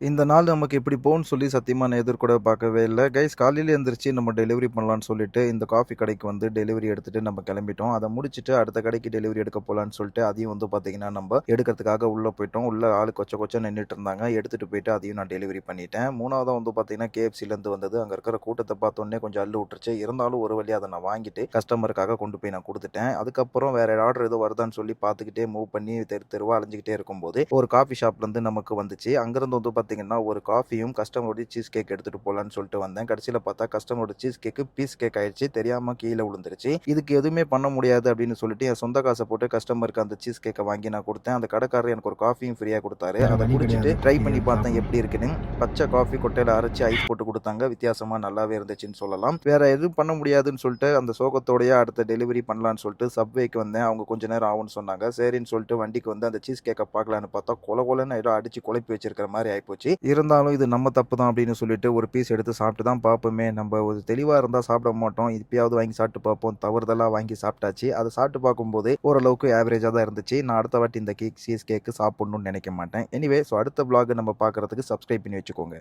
இந்த நாள் நமக்கு இப்படி போகணும்னு சொல்லி சத்தியமாக நான் எதிர்கூட பார்க்கவே இல்லை கைஸ் காலையில் எந்திரிச்சு நம்ம டெலிவரி பண்ணலான்னு சொல்லிட்டு, இந்த காஃபி கடைக்கு வந்து டெலிவரி எடுத்துகிட்டு நம்ம கிளம்பிட்டோம். அதை முடிச்சுட்டு அடுத்த கடைக்கு டெலிவரி எடுக்க போகலான்னு சொல்லிட்டு, அதையும் வந்து பார்த்தீங்கன்னா, நம்ம எடுக்கிறதுக்காக உள்ளே போயிட்டோம். உள்ள ஆள் கொச்ச கொச்சம் நின்றுட்டு இருந்தாங்க. எடுத்துட்டு போயிட்டு அதையும் நான் டெலிவரி பண்ணிட்டேன். மூணாவதாக வந்து பார்த்தீங்கன்னா, கேஎஃப்சிலேருந்து வந்தது. அங்கே இருக்கிற கூட்டத்தை பார்த்தோன்னே கொஞ்சம் அள்ளு விட்டுருச்சு. இருந்தாலும் ஒரு வழியாக அதை நான் வாங்கிட்டு, கஸ்டமருக்காக கொண்டு போய் நான் கொடுத்துட்டேன் அதுக்கப்புறம் வேறு ஆர்டர் எதுவும் வருதான்னு சொல்லி பார்த்துக்கிட்டே மூவ் பண்ணி தெரு தெருவாக அலைஞ்சிக்கிட்டே இருக்கும்போது, ஒரு காஃபி ஷாப்லேருந்து நமக்கு வந்துச்சு. அங்கேருந்து வந்து பார்த்தீங்கன்னா, ஒரு காஃபியும், கஸ்டமருடைய சீஸ் கேக் எடுத்துட்டு போலான்னு சொல்லிட்டு வந்தேன். கடைசில பார்த்தா கஸ்டமரோட சீஸ் கேக்கு பீஸ் கேக் ஆயிடுச்சு. தெரியாம கீழ விழுந்துருச்சு. இதுக்கு எதுவுமே பண்ண முடியாது அப்படின்னு சொல்லிட்டு, என் சொந்த காச போட்டு கஸ்டமருக்கு அந்த சீஸ் கேக்க வாங்கி நான் குடுத்தேன். அந்த கடைக்காரர் எனக்கு ஒரு காஃபியும் ஃப்ரீயா குடுத்தாரு. அத குடிச்சிட்டு. ட்ரை பண்ணி பார்த்தேன். எப்படி இருக்குன்னு. பச்ச காஃபி கொட்டையில அரைச்சு ஐஸ் போட்டு குடுத்தாங்க. வித்தியாசமா நல்லாவே இருந்துச்சுன்னு சொல்லலாம். வேற எதுவும் பண்ண முடியாதுன்னு சொல்லிட்டு, அந்த சோகத்தோடயே அடுத்த டெலிவரி பண்ணலான்னு சொல்லிட்டு சப்வேக்கு வந்தேன். அவங்க கொஞ்ச நேரம் ஆகும்ன்னு சொன்னாங்க. சரின்னு சொல்லிட்டு வண்டிக்கு வந்து அந்த சீஸ் கேக்க பார்க்கலான்னு பார்த்தா, கொல கொலன்னு ஏதோ அடிச்சு குழப்பி வச்சிருக்கிற மாரி ஆயிப்போச்சு. இருந்தாலும் இது நம்ம தப்பு தான் அப்படின்னு சொல்லிட்டு ஒரு பீஸ் எடுத்து சாப்பிட்டு தான் பார்ப்போமே. நம்ம ஒரு தெளிவாக இருந்தால் சாப்பிட மாட்டோம். இப்பயாவது வாங்கி சாப்பிட்டு பார்ப்போம். தவறுதலாக வாங்கி சாப்பிட்டாச்சு. அதை சாப்பிட்டு பார்க்கும்போது ஓரளவுக்கு ஆவரேஜாக தான் இருந்துச்சு. நான் அடுத்த வாட்டி இந்த கேக் சீஸ் கேக்கு சாப்பிடணும்னு நினைக்க மாட்டேன். எனிவே ஸோ அடுத்த பிளாக் நம்ம பார்க்கறதுக்கு சப்ஸ்கிரைப் பண்ணி வச்சுக்கோங்க.